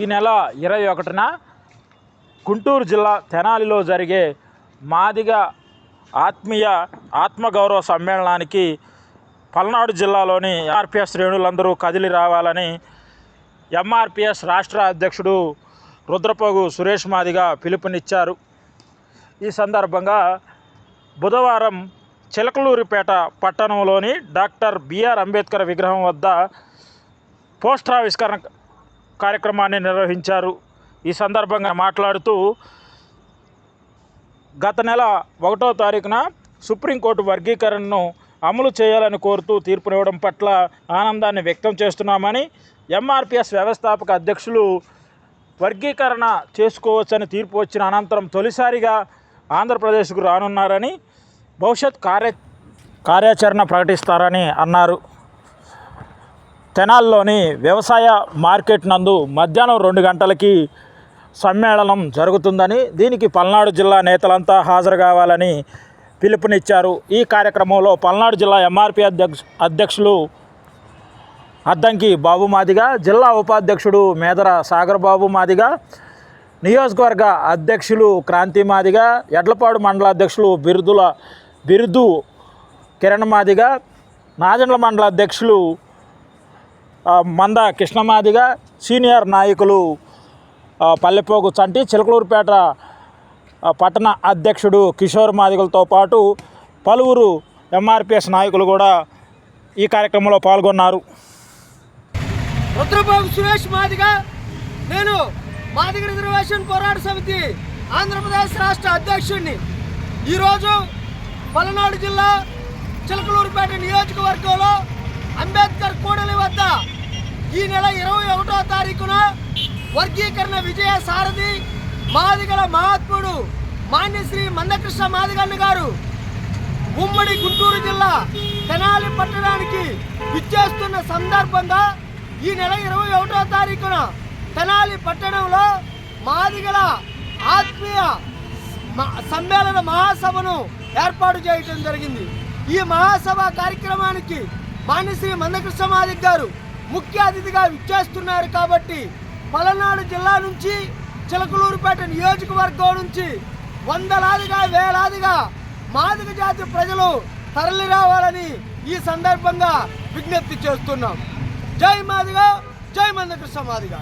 ఈ నెల ఇరవై ఒకటిన గుంటూరు జిల్లా తెనాలిలో జరిగే మాదిగ ఆత్మీయ ఆత్మగౌరవ సమ్మేళనానికి పల్నాడు జిల్లాలోని ఆర్పిఎస్ శ్రేణులందరూ కదిలి రావాలని ఎంఆర్పిఎస్ రాష్ట్ర అధ్యక్షుడు రుద్రపోగు సురేష్ మాదిగ పిలుపునిచ్చారు. ఈ సందర్భంగా బుధవారం చిలకలూరిపేట పట్టణంలోని డాక్టర్ బిఆర్ అంబేద్కర్ విగ్రహం వద్ద పోస్టర్ ఆవిష్కరణ కార్యక్రమాన్ని నిర్వహించారు. ఈ సందర్భంగా మాట్లాడుతూ గత నెల ఒకటో తారీఖున సుప్రీంకోర్టు వర్గీకరణను అమలు చేయాలని కోరుతూ తీర్పునివ్వడం పట్ల ఆనందాన్ని వ్యక్తం చేస్తున్నామని ఎంఆర్పిఎస్ వ్యవస్థాపక అధ్యక్షులు వర్గీకరణ చేసుకోవచ్చని తీర్పు వచ్చిన అనంతరం తొలిసారిగా ఆంధ్రప్రదేశ్కు రానున్నారని భవిష్యత్ కార్య కార్యాచరణ ప్రకటిస్తారని అన్నారు. తెనాల్లోని వ్యవసాయ మార్కెట్ నందు మధ్యాహ్నం రెండు గంటలకి సమ్మేళనం జరుగుతుందని దీనికి పల్నాడు జిల్లా నేతలంతా హాజరు కావాలని పిలుపునిచ్చారు. ఈ కార్యక్రమంలో పల్నాడు జిల్లా ఎంఆర్పి అధ్యక్ష అధ్యక్షులు అద్దంకి బాబు మాదిగా జిల్లా ఉపాధ్యక్షుడు మేదర సాగర్ బాబు మాదిగా నియోజకవర్గ అధ్యక్షులు క్రాంతి మాదిగా ఎడ్లపాడు మండల అధ్యక్షులు బిరుదుల బిరుదు కిరణ్ మాదిగా నాజండ్ల మండల అధ్యక్షులు మంద కృష్ణమాదిగా సీనియర్ నాయకులు పల్లెపోగు చంటి చిలకలూరుపేట పట్టణ అధ్యక్షుడు కిషోర్ మాదిగలతో పాటు పలువురు ఎంఆర్పిఎస్ నాయకులు కూడా ఈ కార్యక్రమంలో పాల్గొన్నారు. రుద్రబాబు సురేష్ మాదిగ నేను మాదిగ రిజర్వేషన్ పోరాట సమితి ఆంధ్రప్రదేశ్ రాష్ట్ర అధ్యక్షుడిని. ఈరోజు పలనాడు జిల్లా చిలకలూరుపేట నియోజకవర్గంలో అంబేద్కర్ కూడలి వద్ద ఈ నెల ఇరవై ఒకటో తారీఖున వర్గీకరణ విజయ సారథి మాదిగల మహాత్ముడు మాన్యశ్రీ మందకృష్ణ మాదిగన్న గారు ఉమ్మడి గుంటూరు జిల్లా తెనాలి పట్టణానికి విచ్చేస్తున్న సందర్భంగా ఈ నెల ఇరవై ఒకటో తారీఖున తెనాలి పట్టణంలో మాదిగల ఆత్మీయ సమ్మేళన మహాసభను ఏర్పాటు చేయటం జరిగింది. ఈ మహాసభ కార్యక్రమానికి బాణశ్రీ మందకృష్ణ మాదిక్ గారు ముఖ్య అతిథిగా విచ్చేస్తున్నారు కాబట్టి పలనాడు జిల్లా నుంచి చిలకలూరుపేట నియోజకవర్గం నుంచి వందలాదిగా వేలాదిగా మాదిక జాతి ప్రజలు తరలి రావాలని ఈ సందర్భంగా విజ్ఞప్తి చేస్తున్నాం. జై మాదిగా జై మందకృష్ణ మాదిగా